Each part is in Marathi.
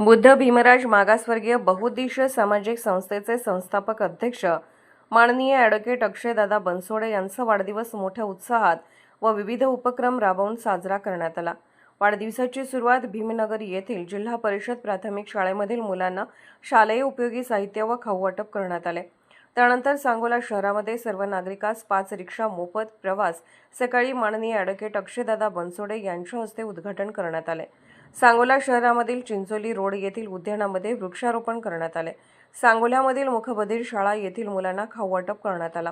बुद्ध भीमराज मागासवर्गीय बहुउद्देशीय सामाजिक संस्थेचे संस्थापक अध्यक्ष माननीय ॲडव्होकेट अक्षयदादा बनसोडे यांचा वाढदिवस मोठ्या उत्साहात व विविध उपक्रम राबवून साजरा करण्यात आला. वाढदिवसाची सुरुवात भीमनगर येथील जिल्हा परिषद प्राथमिक शाळेमधील मुलांना शालेय उपयोगी साहित्य व खाऊ वाटप करण्यात आले. त्यानंतर सांगोला शहरामध्ये सर्व नागरिकास पाच रिक्षा मोफत प्रवास सकाळी माननीय ॲडव्होकेट अक्षयदादा बनसोडे यांच्या हस्ते उद्घाटन करण्यात आले. सांगोला शहरामधील चिंचोली रोड येथील उद्यानामध्ये वृक्षारोपण करण्यात आले. सांगोल्यामधील मुखबधीर शाळा येथील मुलांना खाऊ वाटप करण्यात आला.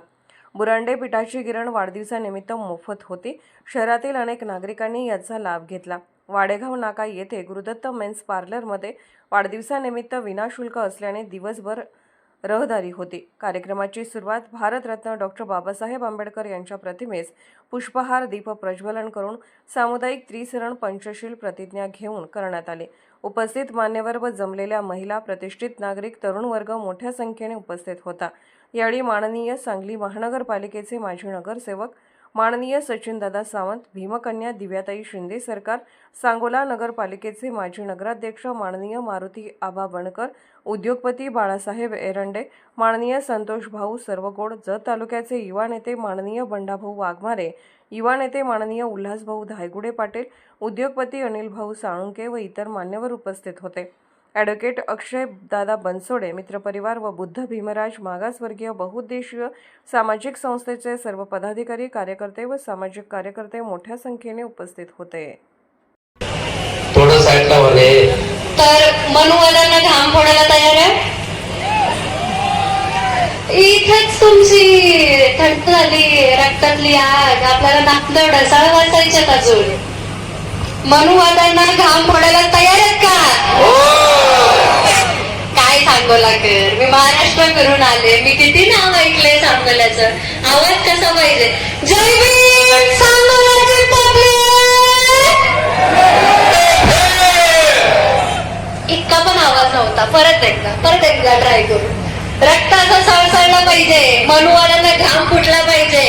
बुरांडे पिठाची गिरण वाढदिवसानिमित्त मोफत होती. शहरातील अनेक नागरिकांनी याचा लाभ घेतला. वाडेगाव नाका येथे गुरुदत्त मेन्स पार्लरमध्ये वाढदिवसानिमित्त विनाशुल्क असल्याने दिवसभर रहदारी होती. कार्यक्रमाची सुरुवात भारतरत्न डॉक्टर बाबासाहेब आंबेडकर यांच्या प्रतिमेस पुष्पहार दीप प्रज्वलन करून सामुदायिक त्रिसरण पंचशील प्रतिज्ञा घेऊन करण्यात आली. उपस्थित मान्यवर व जमलेल्या महिला प्रतिष्ठित नागरिक तरुण वर्ग मोठ्या संख्येने उपस्थित होता. यावेळी माननीय सांगली महानगरपालिकेचे माजी नगरसेवक माननीय सचिनदादा सावंत भीमकन्या दिव्याताई शिंदे सरकार सांगोला नगरपालिकेचे माजी नगराध्यक्ष माननीय मारुती आबा बनकर उद्योगपती बाळासाहेब एरंडे माननीय संतोष भाऊ सर्वगोड जत तालुक्याचे युवा नेते माननीय बंडाभाऊ वाघमारे युवा नेते माननीय उल्हासभाऊ धायगुडे पाटील उद्योगपती अनिल भाऊ साळुंके व इतर मान्यवर उपस्थित होते. ॲडव्होकेट अक्षय दादा बनसोडे मित्रपरिवार व बुद्ध भीमराज मागासवर्गीय बहुउद्देशीय सामाजिक संस्थेचे सर्व पदाधिकारी कार्यकर्ते व सामाजिक कार्यकर्ते मोठ्या संख्येने उपस्थित होते. तर मनुवाल्यांना घाम फोडायला तयार आहे? इथेच तुमची थंड झाली रक्तातली आग आपल्याला नागदड सळ वाचायच्यात अजून. मनुवाल्यांना घाम फोडायला तयार आहेत का काय सांगोला कर मी महाराष्ट्र करून आले. मी किती नाव ऐकले सांगोल्याचं आवाज कसा पाहिजे? जय भीम सांगोल्याचे इतका पण आवाज नव्हता. परत एकदा परत एकदा ट्राय करू. रक्ताचा सळसळला पाहिजे. मनुवाल्यांना घाम फुटला पाहिजे.